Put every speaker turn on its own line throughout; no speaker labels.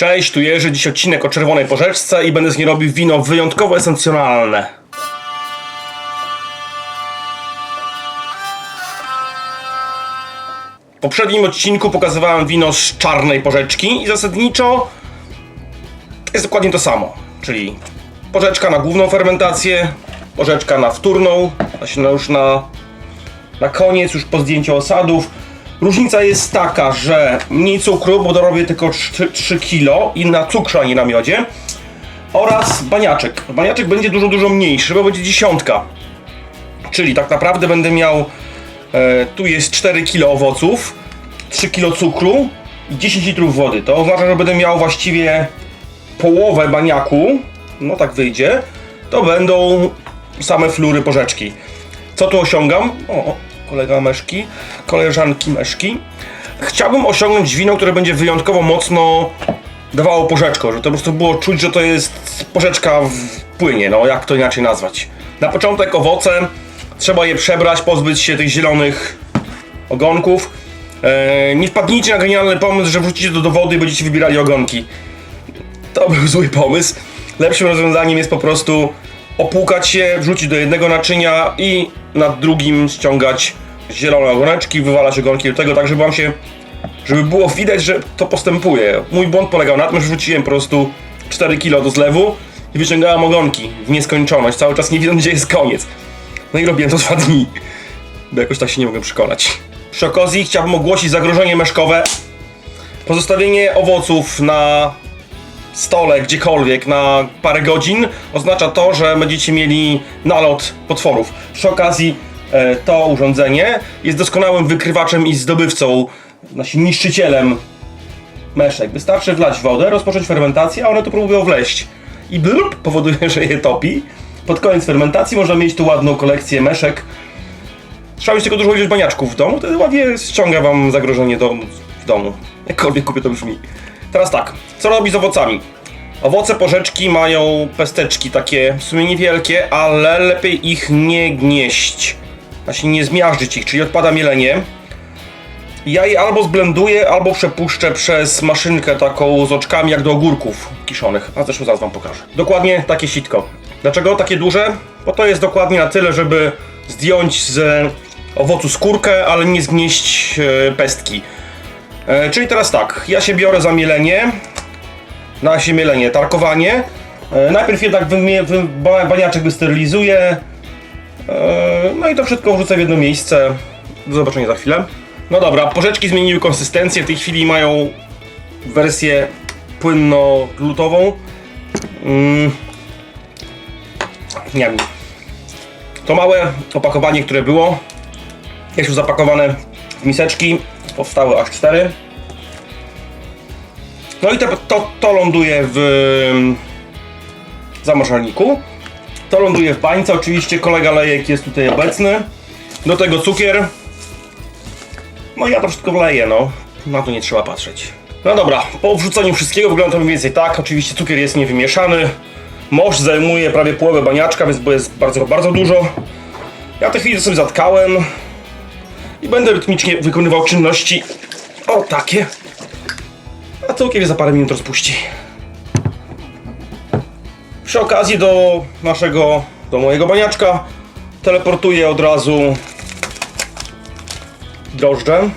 Cześć, tu Jerzy, dziś odcinek o czerwonej porzeczce i będę z niej robił wino wyjątkowo esencjonalne. W poprzednim odcinku pokazywałem wino z czarnej porzeczki i zasadniczo jest dokładnie to samo, czyli porzeczka na główną fermentację, porzeczka na wtórną, już na, na koniec, już po zdjęciu osadów. Różnica jest taka, że mniej cukru, bo dorobię tylko 3, 3 kg i na cukrze, a nie na miodzie. Oraz baniaczek. Baniaczek będzie dużo, dużo mniejszy, bo będzie dziesiątka. Czyli tak naprawdę będę miał, e, tu jest 4 kg owoców, 3 kg cukru i 10 litrów wody. To oznacza, że będę miał właściwie połowę baniaku, no tak wyjdzie, to będą same flury porzeczki. Co tu osiągam? O, kolega Meszki, koleżanki Meszki. Chciałbym osiągnąć wino, które będzie wyjątkowo mocno dawało porzeczko, że to po prostu było czuć, że to jest porzeczka w płynie, no jak to inaczej nazwać. Na początek owoce, trzeba je przebrać, pozbyć się tych zielonych ogonków. Eee, nie wpadnijcie na genialny pomysł, że wrzucicie to do wody i będziecie wybierali ogonki. To był zły pomysł. Lepszym rozwiązaniem jest po prostu opłukać się, wrzucić do jednego naczynia i nad drugim ściągać zielone ogoneczki, wywalać ogonki do tego, tak żeby wam się, żeby było widać, że to postępuje. Mój błąd polegał na tym, że wrzuciłem po prostu 4 kg do zlewu i wyciągałem ogonki w nieskończoność, cały czas nie widząc gdzie jest koniec. No i robiłem to dwa dni, bo jakoś tak się nie mogę przekonać. Przy okazji chciałbym ogłosić zagrożenie meszkowe. Pozostawienie owoców na stole gdziekolwiek na parę godzin oznacza to, że będziecie mieli nalot potworów. Przy okazji e, to urządzenie jest doskonałym wykrywaczem i zdobywcą, znaczy niszczycielem meszek. Wystarczy wlać wodę, rozpocząć fermentację, a one tu próbują wleść. I blub powoduje, że je topi. Pod koniec fermentacji można mieć tu ładną kolekcję meszek. Trzeba mieć tylko dużą ilość baniaczków w domu, wtedy ładnie ściąga wam zagrożenie do, w domu. Jakkolwiek kupię to brzmi. Teraz tak, co robi z owocami? Owoce porzeczki mają pesteczki takie w sumie niewielkie, ale lepiej ich nie gnieść. Znaczy nie zmiażdżyć ich, czyli odpada mielenie. Ja je albo zblenduję, albo przepuszczę przez maszynkę taką z oczkami jak do ogórków kiszonych. A zresztą zaraz wam pokażę. Dokładnie takie sitko. Dlaczego takie duże? Bo to jest dokładnie na tyle, żeby zdjąć z owocu skórkę, ale nie zgnieść e, pestki. E, czyli teraz tak, ja się biorę za mielenie, na się mielenie, tarkowanie. E, najpierw jednak baniaczek wysterylizuję. E, no i to wszystko wrzucę w jedno miejsce. Do zobaczenia za chwilę. No dobra, porzeczki zmieniły konsystencję, w tej chwili mają wersję płynno-glutową. Mm. Nie wiem. To małe opakowanie, które było, jest już zapakowane w miseczki. Powstały aż cztery. No i te, to, to ląduje w ym, zamrażalniku. To ląduje w bańce. Oczywiście kolega Lejek jest tutaj obecny. Do tego cukier. No i ja to wszystko wleję, no. Na to nie trzeba patrzeć. No dobra, po wrzuceniu wszystkiego wygląda to mniej więcej tak. Oczywiście cukier jest niewymieszany. Mosz zajmuje prawie połowę baniaczka, więc bo jest bardzo, bardzo dużo. Ja tę chwilę sobie zatkałem i będę rytmicznie wykonywał czynności o takie. A cukier za parę minut rozpuści. Przy okazji do naszego, do mojego baniaczka teleportuję od razu drożdże.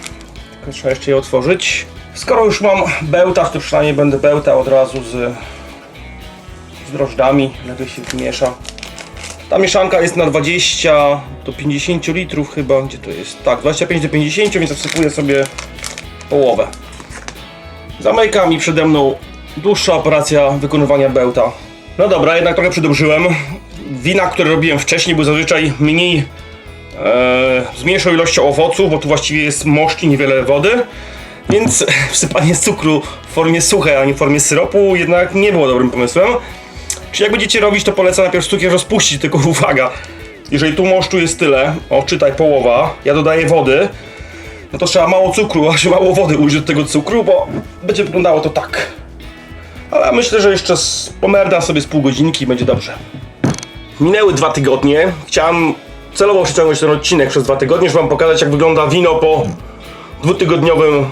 Trzeba jeszcze je otworzyć. Skoro już mam bełta, to przynajmniej będę bełtał od razu z, z drożdżami. Lepiej się miesza. Ta mieszanka jest na 20 do 50 litrów chyba. Gdzie to jest? Tak, 25 do 50, więc wsypuję sobie połowę. Zamykam i przede mną dłuższa operacja wykonywania bełta. No dobra, jednak trochę przedobrzyłem. Wina, które robiłem wcześniej, były zazwyczaj mniej e, z mniejszą ilością owoców, bo tu właściwie jest moszcz i niewiele wody. Więc wsypanie cukru w formie suchej, a nie w formie syropu jednak nie było dobrym pomysłem. Czyli jak będziecie robić, to polecam najpierw cukier rozpuścić, tylko uwaga. Jeżeli tu moszczu jest tyle, o czytaj połowa, ja dodaję wody, no to trzeba mało cukru, a się mało wody użyć do tego cukru, bo będzie wyglądało to tak. Ale myślę, że jeszcze pomerdam sobie z pół godzinki i będzie dobrze. Minęły dwa tygodnie. Chciałem celowo przeciągnąć ten odcinek przez dwa tygodnie, żeby wam pokazać jak wygląda wino po dwutygodniowym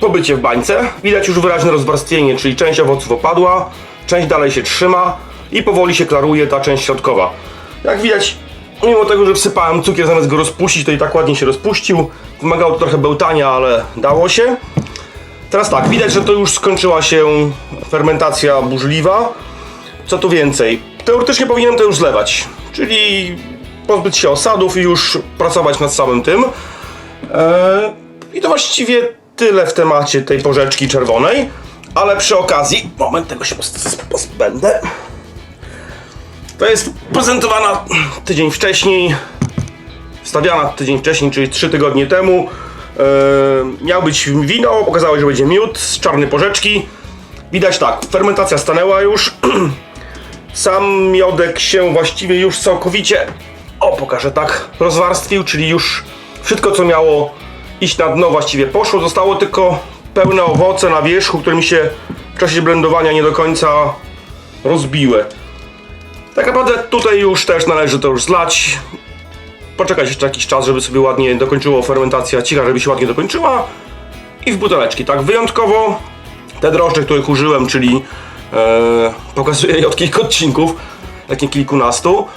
pobycie w bańce. Widać już wyraźne rozwarstwienie, czyli część owoców opadła, część dalej się trzyma i powoli się klaruje ta część środkowa. Jak widać, mimo tego, że wsypałem cukier zamiast go rozpuścić, to i tak ładnie się rozpuścił. Wymagało to trochę bełtania, ale dało się. Teraz tak, widać, że to już skończyła się fermentacja burzliwa. Co tu więcej? Teoretycznie powinienem to już zlewać, czyli pozbyć się osadów i już pracować nad samym tym. Eee, I to właściwie tyle w temacie tej porzeczki czerwonej, ale przy okazji, moment, tego się pozbędę. To jest prezentowana tydzień wcześniej, wstawiana tydzień wcześniej, czyli 3 tygodnie temu. Eee, miał być wino, okazało się, że będzie miód z czarnej porzeczki. Widać tak, fermentacja stanęła już. Sam miodek się właściwie już całkowicie, o pokażę tak, rozwarstwił, czyli już wszystko co miało iść na dno właściwie poszło. Zostało tylko pełne owoce na wierzchu, które mi się w czasie blendowania nie do końca rozbiły. Tak naprawdę tutaj już też należy to już zlać. Poczekać jeszcze jakiś czas, żeby sobie ładnie dokończyło fermentacja cicha, żeby się ładnie dokończyła. I w buteleczki, tak wyjątkowo te drożdże, których użyłem, czyli e, pokazuję je od kilku odcinków, jak nie kilkunastu,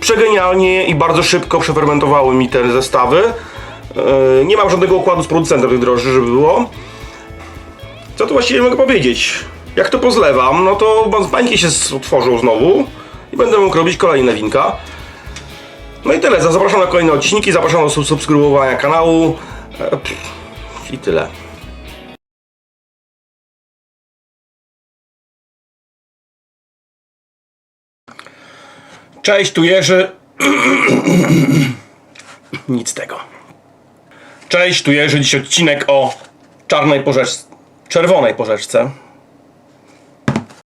przegenialnie i bardzo szybko przefermentowały mi te zestawy. E, nie mam żadnego układu z producentem tych drożdży, żeby było. Co tu właściwie mogę powiedzieć? Jak to pozlewam, no to bańki się otworzą znowu i będę mógł robić kolejne winka. No i tyle, zapraszam na kolejne odcinki, zapraszam do sub- subskrybowania kanału e, i tyle. Cześć, tu Jerzy. Nic z tego. Cześć, tu Jerzy. Dziś odcinek o czarnej porzeczce, czerwonej porzeczce.